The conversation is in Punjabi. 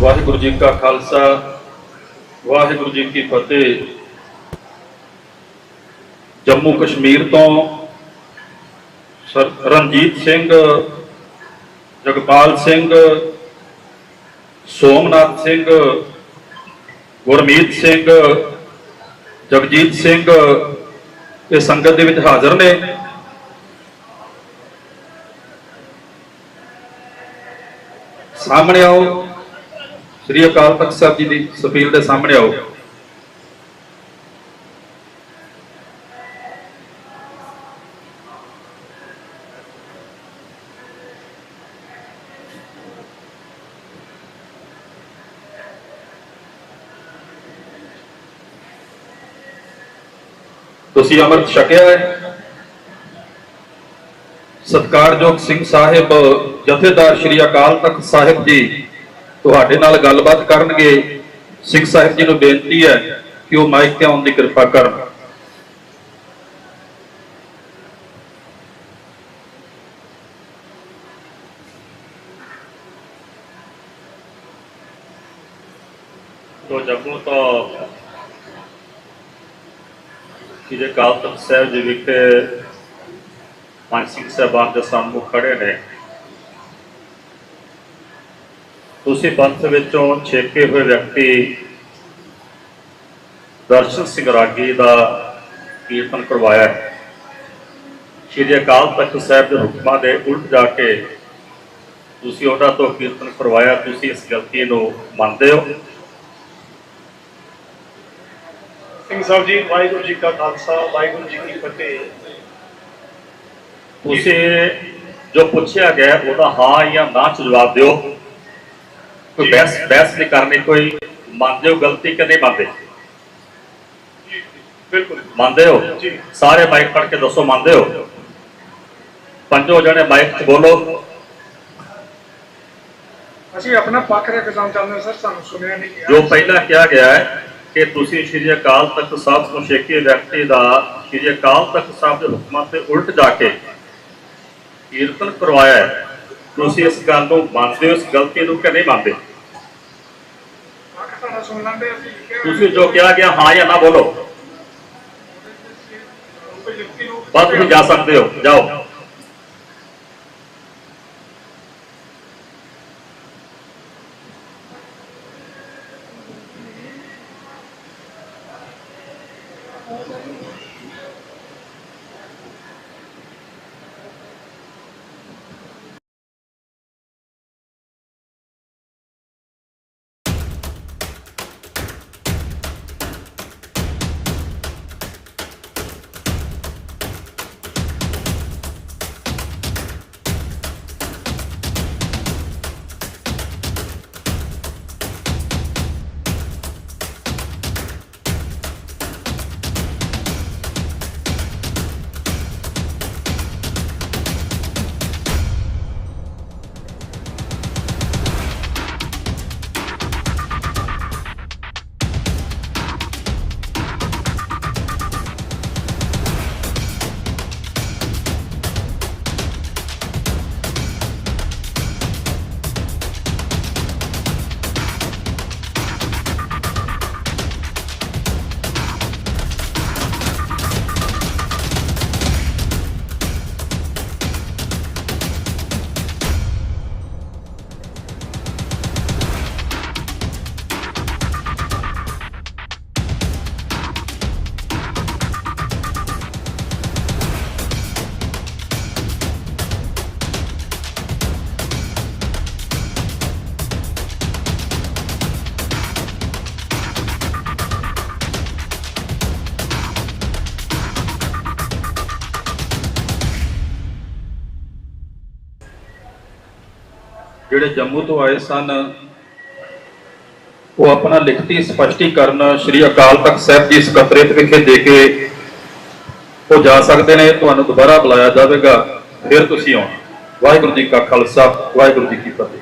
ਵਾਹਿਗੁਰੂ ਜੀ ਕਾ ਖਾਲਸਾ, ਵਾਹਿਗੁਰੂ ਜੀ ਕੀ ਫਤਿਹ। ਜੰਮੂ ਕਸ਼ਮੀਰ ਤੋਂ ਰਣਜੀਤ ਸਿੰਘ, ਜਗਪਾਲ ਸਿੰਘ, ਸੋਮਨਾਥ ਸਿੰਘ, ਗੁਰਮੀਤ ਸਿੰਘ, ਜਗਜੀਤ ਸਿੰਘ ਇਹ ਸੰਗਤ ਦੇ ਵਿੱਚ ਹਾਜ਼ਰ ਨੇ। ਸਾਹਮਣੇ ਆਓ। ਸ੍ਰੀ ਅਕਾਲ ਤਖਤ ਸਾਹਿਬ ਜੀ ਦੀ ਸਪੀਲ ਦੇ ਸਾਹਮਣੇ ਆਓ। ਤੁਸੀਂ ਅੰਮ੍ਰਿਤ ਛਕਿਆ ਹੈ। ਸਤਕਾਰਯੋਗ ਸਿੰਘ ਸਾਹਿਬ, ਜਥੇਦਾਰ ਸ੍ਰੀ ਅਕਾਲ ਤਖਤ ਸਾਹਿਬ ਜੀ ਤੁਹਾਡੇ ਨਾਲ ਗੱਲਬਾਤ ਕਰਨਗੇ। ਸਿੰਘ ਸਾਹਿਬ ਜੀ ਨੂੰ ਬੇਨਤੀ ਹੈ ਕਿ ਉਹ ਮਾਈਕ ਤੇ ਆਉਣ ਦੀ ਕਿਰਪਾ ਕਰਨ। ਤੋਂ ਜੰਮੂ ਤੋਂ ਸ੍ਰੀ ਅਕਾਲ ਤਖਤ ਸਾਹਿਬ ਜੀ ਵਿਖੇ ਪੰਜ ਸਿੰਘ ਸਾਹਿਬਾਨ ਦੇ ਸਾਹਮਣੇ ਖੜੇ ਨੇ। ਤੁਸੀਂ ਪੰਥ ਵਿੱਚੋਂ ਛੇਕੇ ਹੋਏ ਵਿਅਕਤੀ ਦਰਸ਼ਨ ਸਿੰਘ ਰਾਗੀ ਦਾ ਕੀਰਤਨ ਕਰਵਾਇਆ ਹੈ। ਸ੍ਰੀ ਅਕਾਲ ਤਖਤ ਸਾਹਿਬ ਦੇ ਹੁਕਮਾਂ ਦੇ ਉਲਟ ਜਾ ਕੇ ਤੁਸੀਂ ਉਹਨਾਂ ਤੋਂ ਕੀਰਤਨ ਕਰਵਾਇਆ ਤੁਸੀਂ ਇਸ ਗਲਤੀ ਨੂੰ ਮੰਨਦੇ ਹੋ? ਸਿੰਘ ਸਾਹਿਬ ਜੀ ਵਾਹਿਗੁਰੂ ਜੀ ਕਾ ਖਾਲਸਾ ਵਾਹਿਗੁਰੂ ਜੀ ਕੀ ਫਤਿਹ। ਤੁਸੀਂ ਜੋ ਪੁੱਛਿਆ ਗਿਆ ਉਹਦਾ ਹਾਂ ਜਾਂ ਨਾ ਚ ਜਵਾਬ ਦਿਓ। ਕੋਈ। ਬਹਿਸ ਬਹਿਸ ਨਹੀਂ ਕਰਨੀ ਕੋਈ ਮੰਨਦੇ ਹੋ ਗਲਤੀ ਕਿ ਨਹੀਂ ਮੰਨਦੇ? ਜੀ। ਬਿਲਕੁਲ ਮੰਨਦੇ ਹੋ? ਜੀ। ਸਾਰੇ ਮਾਈਕ ਫੜ ਕੇ ਦੱਸੋ ਮੰਨਦੇ ਹੋ? ਪੰਜੋ ਜਣੇ ਮਾਈਕ 'ਚ ਬੋਲੋ। ਅਸੀਂ ਆਪਣਾ ਪੱਖ ਰੱਖਣਾ ਚਾਹੁੰਦੇ ਹਾਂ ਸਰ ਸਾਨੂੰ ਸੁਣਿਆ ਨਹੀਂ ਗਿਆ। ਜੋ ਪਹਿਲਾਂ ਕਿਹਾ ਗਿਆ ਹੈ ਕਿ ਤੁਸੀਂ ਸ਼੍ਰੀ ਅਕਾਲ ਤਖਤ ਸਾਹਿਬ ਤੋਂ ਛੇਕੇ ਵਿਅਕਤੀ ਦਾ ਸ਼੍ਰੀ ਅਕਾਲ ਤਖਤ ਸਾਹਿਬ ਦੇ ਹੁਕਮਾਂ ਤੇ ਉਲਟ ਜਾ ਕੇ ਕੀਰਤਨ ਕਰਵਾਇਆ ਤੁਸੀਂ ਇਸ ਗੱਲ ਨੂੰ ਮੰਨਦੇ ਹੋ ਇਸ ਗਲਤੀ ਨੂੰ ਕਿ ਨਹੀਂ ਮੰਨਦੇ? ਪੱਖ ਸੁਣ ਲੈਂਦੇ ਅਸੀਂ ਤੁਸੀਂ ਜੋ ਕਿਹਾ ਗਿਆ ਹਾਂ ਜਾਂ ਨਾ ਬੋਲੋ। ਬਸ ਤੁਸੀਂ ਜਾ ਸਕਦੇ ਹੋ, ਜਾਓ। ਜਿਹੜੇ ਜੰਮੂ ਤੋਂ ਆਏ ਸਨ, ਉਹ ਆਪਣਾ ਲਿਖਤੀ ਸਪਸ਼ਟੀਕਰਨ ਸ੍ਰੀ ਅਕਾਲ ਤਖਤ ਸਾਹਿਬ ਦੀ ਸਕੱਤਰੇਤ ਵਿਖੇ ਦੇ ਕੇ ਉਹ ਜਾ ਸਕਦੇ ਨੇ, ਤੁਹਾਨੂੰ ਦੁਬਾਰਾ ਬੁਲਾਇਆ ਜਾਵੇਗਾ, ਫਿਰ ਤੁਸੀਂ ਆਉਣਾ। ਵਾਹਿਗੁਰੂ ਜੀ ਕਾ ਖਾਲਸਾ, ਵਾਹਿਗੁਰੂ ਜੀ ਕੀ ਫਤਿਹ।